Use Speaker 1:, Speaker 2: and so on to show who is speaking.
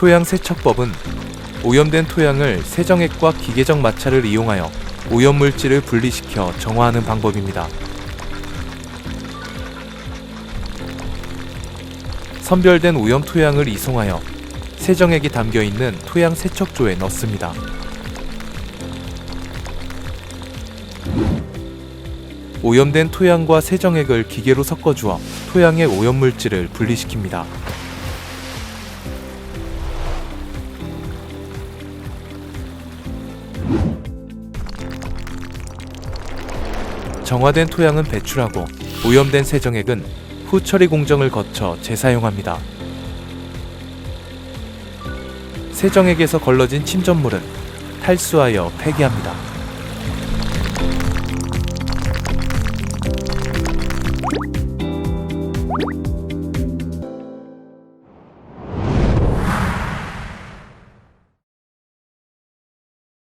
Speaker 1: 토양 세척법은 오염된 토양을 세정액과 기계적 마찰을 이용하여 오염 물질을 분리시켜 정화하는 방법입니다. 선별된 오염 토양을 이송하여 세정액이 담겨 있는 토양 세척조에 넣습니다. 오염된 토양과 세정액을 기계로 섞어주어 토양의 오염 물질을 분리시킵니다. 정화된 토양은 배출하고 오염된 세정액은 후 처리 공정을 거쳐 재사용합니다. 세정액에서 걸러진 침전물은 탈수하여 폐기합니다.